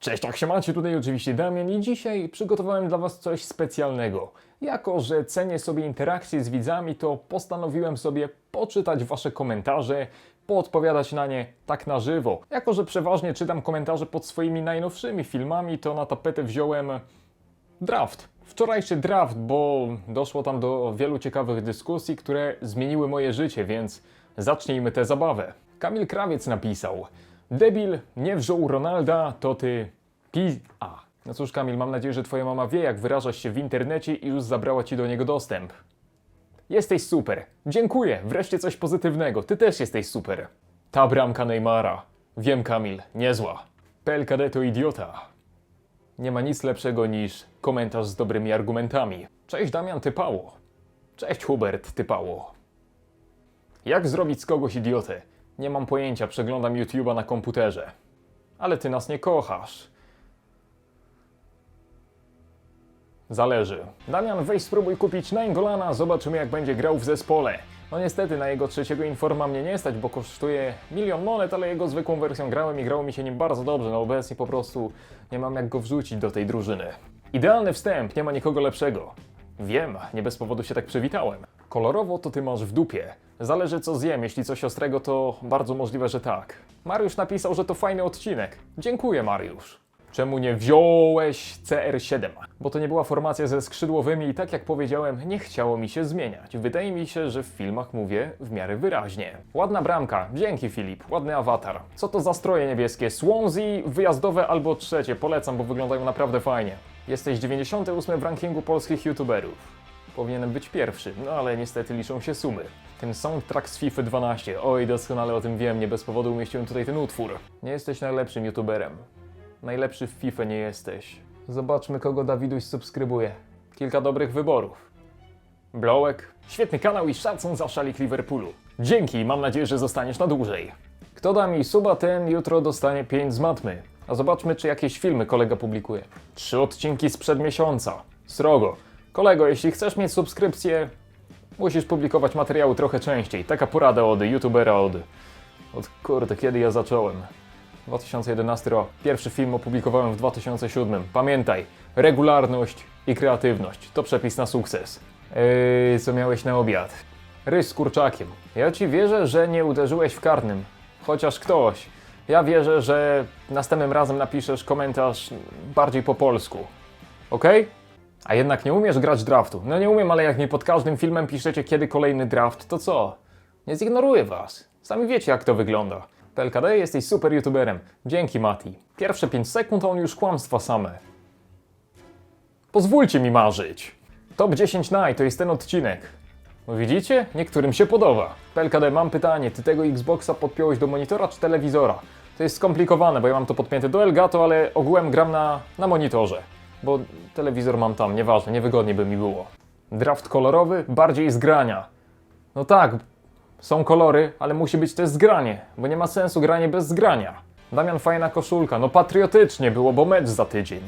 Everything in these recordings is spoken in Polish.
Cześć, jak się macie? Tutaj oczywiście Damian i dzisiaj przygotowałem dla Was coś specjalnego. Jako, że cenię sobie interakcje z widzami, to postanowiłem sobie poczytać Wasze komentarze, poodpowiadać na nie tak na żywo. Jako, że przeważnie czytam komentarze pod swoimi najnowszymi filmami, to na tapetę wziąłem draft. Wczorajszy draft, bo doszło tam do wielu ciekawych dyskusji, które zmieniły moje życie, więc zacznijmy tę zabawę. Kamil Krawiec napisał: Debil, nie wziął Ronalda, to ty pi... A. No cóż, Kamil, mam nadzieję, że twoja mama wie, jak wyrażasz się w internecie i już zabrała ci do niego dostęp. Jesteś super. Dziękuję. Wreszcie coś pozytywnego. Ty też jesteś super. Ta bramka Neymara. Wiem, Kamil, niezła. PLKD to idiota. Nie ma nic lepszego niż komentarz z dobrymi argumentami. Cześć Damian Typało. Cześć Hubert Typało. Jak zrobić z kogoś idiotę? Nie mam pojęcia, przeglądam YouTube'a na komputerze. Ale ty nas nie kochasz. Zależy. Damian, weź spróbuj kupić Naingolana, zobaczymy jak będzie grał w zespole. No niestety na jego trzeciego informa mnie nie stać, bo kosztuje milion monet, ale jego zwykłą wersją grałem i grało mi się nim bardzo dobrze, no obecnie po prostu nie mam jak go wrzucić do tej drużyny. Idealny wstęp, nie ma nikogo lepszego. Wiem, nie bez powodu się tak przywitałem. Kolorowo to ty masz w dupie. Zależy co zjem, jeśli coś ostrego to bardzo możliwe, że tak. Mariusz napisał, że to fajny odcinek. Dziękuję Mariusz. Czemu nie wziąłeś CR7? Bo to nie była formacja ze skrzydłowymi i tak jak powiedziałem, nie chciało mi się zmieniać. Wydaje mi się, że w filmach mówię w miarę wyraźnie. Ładna bramka, dzięki Filip, ładny awatar. Co to za stroje niebieskie? Swansea, wyjazdowe albo trzecie, polecam, bo wyglądają naprawdę fajnie. Jesteś 98 w rankingu polskich youtuberów. Powinienem być pierwszy, no ale niestety liczą się sumy. Ten soundtrack z FIFA 12, oj doskonale o tym wiem, nie bez powodu umieściłem tutaj ten utwór. Nie jesteś najlepszym youtuberem. Najlepszy w FIFA nie jesteś. Zobaczmy, kogo Dawiduś subskrybuje. Kilka dobrych wyborów. Blołek, świetny kanał i szacun za szalik Liverpoolu. Dzięki, mam nadzieję, że zostaniesz na dłużej. Kto da mi suba, ten jutro dostanie 5 z matmy. A zobaczmy, czy jakieś filmy kolega publikuje. Trzy odcinki sprzed miesiąca. Srogo. Kolego, jeśli chcesz mieć subskrypcję, musisz publikować materiały trochę częściej. Taka porada od youtubera od... Od kurde, kiedy ja zacząłem? 2011 rok. Pierwszy film opublikowałem w 2007. Pamiętaj, regularność i kreatywność to przepis na sukces. Yy, co miałeś na obiad? Ryż z kurczakiem. Ja ci wierzę, że nie uderzyłeś w karnym. Chociaż ktoś. Ja wierzę, że następnym razem napiszesz komentarz bardziej po polsku. Ok? A jednak nie umiesz grać draftu. No nie umiem, ale jak mi pod każdym filmem piszecie kiedy kolejny draft, to co? Nie zignoruję was. Sami wiecie jak to wygląda. PLKD jesteś super youtuberem. Dzięki Mati. Pierwsze 5 sekund, a on już kłamstwa same. Pozwólcie mi marzyć. Top 10 naj to jest ten odcinek. No widzicie? Niektórym się podoba. PLKD, mam pytanie. Ty tego Xboxa podpiąłeś do monitora czy telewizora? To jest skomplikowane, bo ja mam to podpięte do Elgato, ale ogółem gram na, na monitorze. Bo telewizor mam tam, nieważne, niewygodnie by mi było. Draft kolorowy, bardziej zgrania. No tak, są kolory, ale musi być też zgranie, bo nie ma sensu granie bez zgrania. Damian, fajna koszulka. No patriotycznie było, bo mecz za tydzień.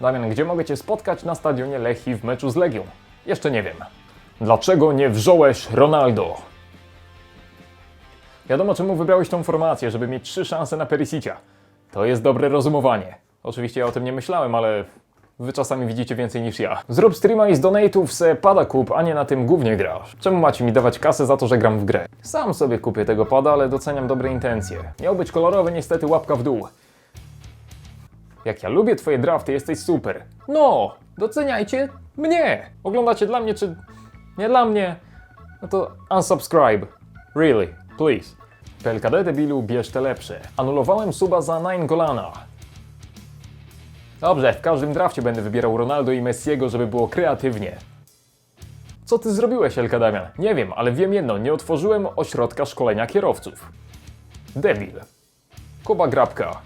Damian, gdzie mogę Cię spotkać na stadionie Lechii w meczu z Legią? Jeszcze nie wiem. Dlaczego nie wziąłeś Ronaldo? Wiadomo, czemu wybrałeś tą formację, żeby mieć trzy szanse na Perisicia. To jest dobre rozumowanie. Oczywiście ja o tym nie myślałem, ale Wy czasami widzicie więcej niż ja. Zrób streama i z donate'ów se pada kup, a nie na tym głównie grasz. Czemu macie mi dawać kasę za to, że gram w grę? Sam sobie kupię tego pada, ale doceniam dobre intencje. Miał być kolorowy, niestety łapka w dół. Jak ja lubię twoje drafty, jesteś super. No, doceniajcie mnie. Oglądacie dla mnie, czy nie dla mnie? No to unsubscribe. Really, please. PLKD debilu, bierz te lepsze. Anulowałem suba za Nine Golana. Dobrze, w każdym drafcie będę wybierał Ronaldo i Messiego, żeby było kreatywnie. Co ty zrobiłeś, Elka Damian? Nie wiem, ale wiem jedno, nie otworzyłem ośrodka szkolenia kierowców. Debil. Kuba Grabka.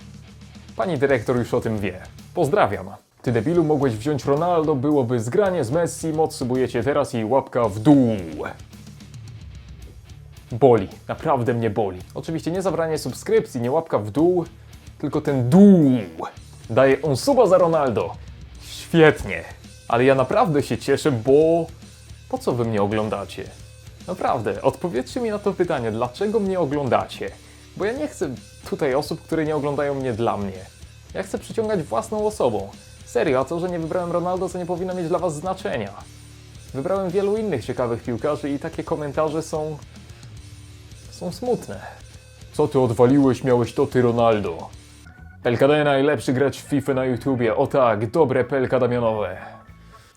Pani dyrektor już o tym wie. Pozdrawiam. Ty debilu mogłeś wziąć Ronaldo, byłoby zgranie z Messi, modsubujecie teraz i łapka w dół. Boli, naprawdę mnie boli. Oczywiście nie zabranie subskrypcji, nie łapka w dół, tylko ten dół. Daje on suba za Ronaldo. Świetnie. Ale ja naprawdę się cieszę, bo... Po co wy mnie oglądacie? Naprawdę, odpowiedzcie mi na to pytanie, dlaczego mnie oglądacie? Bo ja nie chcę tutaj osób, które nie oglądają mnie dla mnie. Ja chcę przyciągać własną osobą. Serio, a to, że nie wybrałem Ronaldo, to nie powinno mieć dla was znaczenia. Wybrałem wielu innych ciekawych piłkarzy i takie komentarze są... są smutne. Co ty odwaliłeś, miałeś to ty Ronaldo. PLKD najlepszy gracz w FIFA na YouTubie. O tak, dobre PLK Damianowe.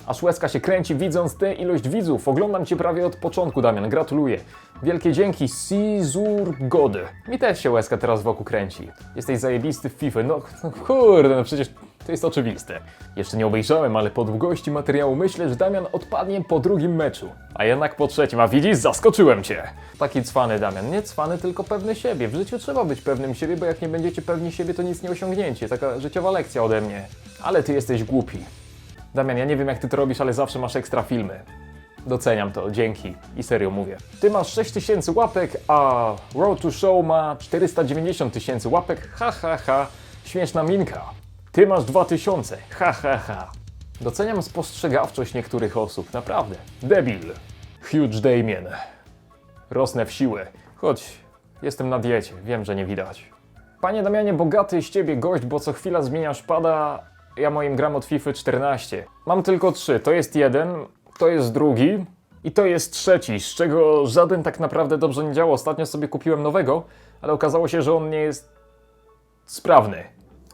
Aż łezka się kręci widząc tę ilość widzów. Oglądam Cię prawie od początku, Damian. Gratuluję. Wielkie dzięki, Caesar God. Mi też się łezka teraz wokół kręci. Jesteś zajebisty w FIFA. No, no kurde, no przecież to jest oczywiste. Jeszcze nie obejrzałem, ale po długości materiału myślę, że Damian odpadnie po drugim meczu. A jednak po trzecim. A widzisz, zaskoczyłem Cię. Taki cwany Damian. Nie cwany, tylko pewny siebie. W życiu trzeba być pewnym siebie, bo jak nie będziecie pewni siebie, to nic nie osiągnięcie. Taka życiowa lekcja ode mnie. Ale Ty jesteś głupi. Damian, ja nie wiem jak ty to robisz, ale zawsze masz ekstra filmy. Doceniam to, dzięki. I serio mówię. Ty masz 6000 łapek, a Road to Show ma 490 tysięcy łapek. Ha, ha, ha. Śmieszna minka. Ty masz 2000. Ha, ha, ha. Doceniam spostrzegawczość niektórych osób, naprawdę. Debil. Huge Damien. Rosnę w siłę. Choć jestem na diecie, wiem, że nie widać. Panie Damianie, bogaty z ciebie gość, bo co chwila zmieniasz pada. Ja moim gram od FIFA 14. Mam tylko trzy. To jest jeden, to jest drugi i to jest trzeci, z czego żaden tak naprawdę dobrze nie działa. Ostatnio sobie kupiłem nowego, ale okazało się, że on nie jest sprawny.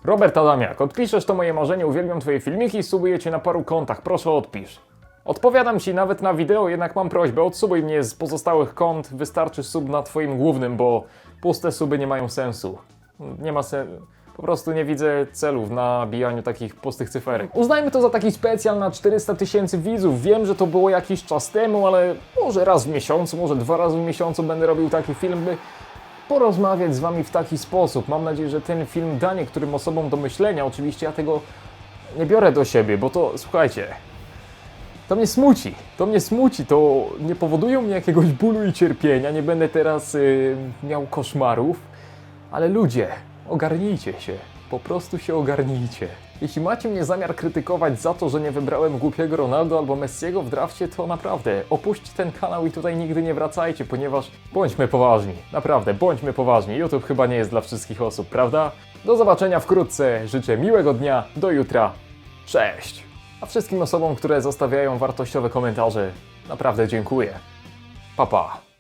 Robert Adamiak, odpiszesz to moje marzenie, uwielbiam twoje filmiki i subuję cię na paru kontach, proszę odpisz. Odpowiadam ci nawet na wideo, jednak mam prośbę, odsubuj mnie z pozostałych kont, wystarczy sub na twoim głównym, bo puste suby nie mają sensu. Nie ma sensu. Po prostu nie widzę celów w nabijaniu takich pustych cyferek. Uznajmy to za taki specjal na 400 tysięcy widzów. Wiem, że to było jakiś czas temu, ale może raz w miesiącu, może dwa razy w miesiącu będę robił taki film, by porozmawiać z wami w taki sposób. Mam nadzieję, że ten film da niektórym osobom do myślenia. Oczywiście ja tego nie biorę do siebie, bo to, słuchajcie, to mnie smuci. To mnie smuci. To nie powoduje mnie jakiegoś bólu i cierpienia. Nie będę teraz y, miał koszmarów. Ale ludzie, ogarnijcie się. Po prostu się ogarnijcie. Jeśli macie mnie zamiar krytykować za to, że nie wybrałem głupiego Ronaldo albo Messiego w drafcie, to naprawdę opuśćcie ten kanał i tutaj nigdy nie wracajcie, ponieważ bądźmy poważni. Naprawdę, bądźmy poważni. YouTube chyba nie jest dla wszystkich osób, prawda? Do zobaczenia wkrótce. Życzę miłego dnia. Do jutra. Cześć! A wszystkim osobom, które zostawiają wartościowe komentarze, naprawdę dziękuję. Pa, pa.